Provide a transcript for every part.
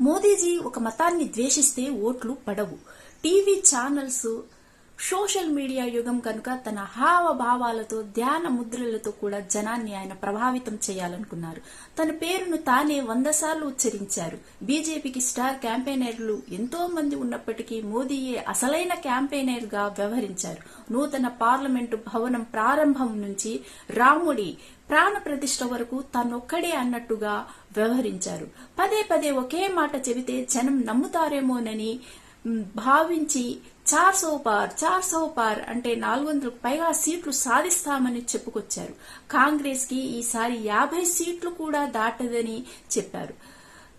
మోదీజీ ఒక మతాన్ని ద్వేషిస్తే ఓట్లు పడవు. టీవీ ఛానల్స్ సోషల్ మీడియా యుగం కనుక తన హావభావాలతో ధ్యాన ముద్రలతో కూడా జనాన్ని ఆయన ప్రభావితం చేయాలనుకున్నారు. తన పేరును తానే వంద సార్లు ఉచ్చరించారు. బీజేపీకి స్టార్ క్యాంపెయినర్లు ఎంతో మంది ఉన్నప్పటికీ మోదీయే అసలైన క్యాంపెయినర్గా వ్యవహరించారు. నూతన పార్లమెంటు భవనం ప్రారంభం నుంచి రాముడి ప్రాణ ప్రతిష్ఠ వరకు తనొక్కడే అన్నట్టుగా వ్యవహరించారు. పదే పదే ఒకే మాట చెబితే జనం నమ్ముతారేమోనని భావించి చార్ సో పార్ చార్ సో పార్ అంటే నాలుగు వందలకు పైగా సీట్లు సాధిస్తామని చెప్పుకొచ్చారు. కాంగ్రెస్కి ఈసారి యాభై సీట్లు కూడా దాటదని చెప్పారు.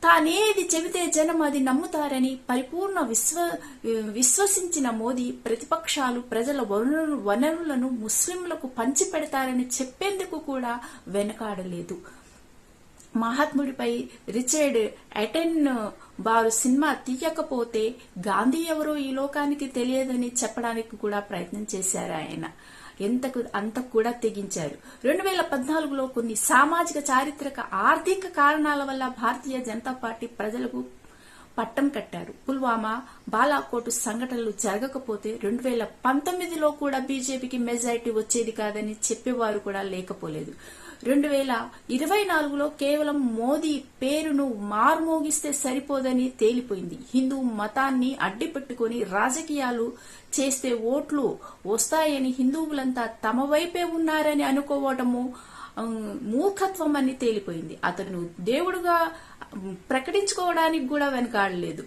తానేది చెబితే జనం అది నమ్ముతారని పరిపూర్ణ విశ్వ విశ్వసించిన మోదీ ప్రతిపక్షాలు ప్రజల వనరు వనరులను ముస్లింలకు పంచిపెడతారని చెప్పేందుకు కూడా వెనకాడలేదు. మహాత్ముడిపై రిచర్డ్ అటెన్ వారు సినిమా తీయకపోతే గాంధీ ఎవరో ఈ లోకానికి తెలియదని చెప్పడానికి కూడా ప్రయత్నం చేశారు ఆయన. ఎంతకు అంత కూడా తెగించారు. రెండు వేల పద్నాలుగులో కొన్ని సామాజిక చారిత్రక ఆర్థిక కారణాల వల్ల భారతీయ జనతా పార్టీ ప్రజలకు పట్టం కట్టారు. పుల్వామా బాలాకోటు సంఘటనలు జరగకపోతే రెండు వేల పంతొమ్మిదిలో కూడా బీజేపీకి మెజారిటీ వచ్చేది కాదని చెప్పేవారు కూడా లేకపోలేదు. రెండు వేల ఇరవై నాలుగులో కేవలం మోదీ పేరును మార్మోగిస్తే సరిపోదని తేలిపోయింది. హిందూ మతాన్ని అడ్డిపెట్టుకుని రాజకీయాలు చేస్తే ఓట్లు వస్తాయని హిందువులంతా తమ వైపే ఉన్నారని అనుకోవటము మూర్ఖత్వం అని తేలిపోయింది. అతను దేవుడుగా ప్రకటించుకోవడానికి కూడా వెనకాడలేదు.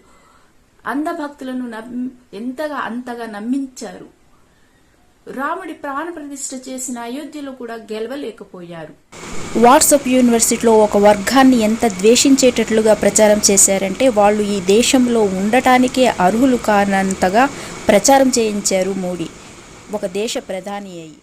అంధభక్తులను నమ్- ఎంతగా అంతగా నమ్మించారు. రాముడి ప్రాణ ప్రతిష్ఠ చేసిన అయోధ్యలో కూడా గెలవలేకపోయారు. వాట్సాప్ యూనివర్సిటీలో ఒక వర్గాన్ని ఎంత ద్వేషించేటట్లుగా ప్రచారం చేశారంటే వాళ్ళు ఈ దేశంలో ఉండటానికే అర్హులు కానంతగా ప్రచారం చేయించారు మోడీ. ఒక దేశ ప్రధాని అయి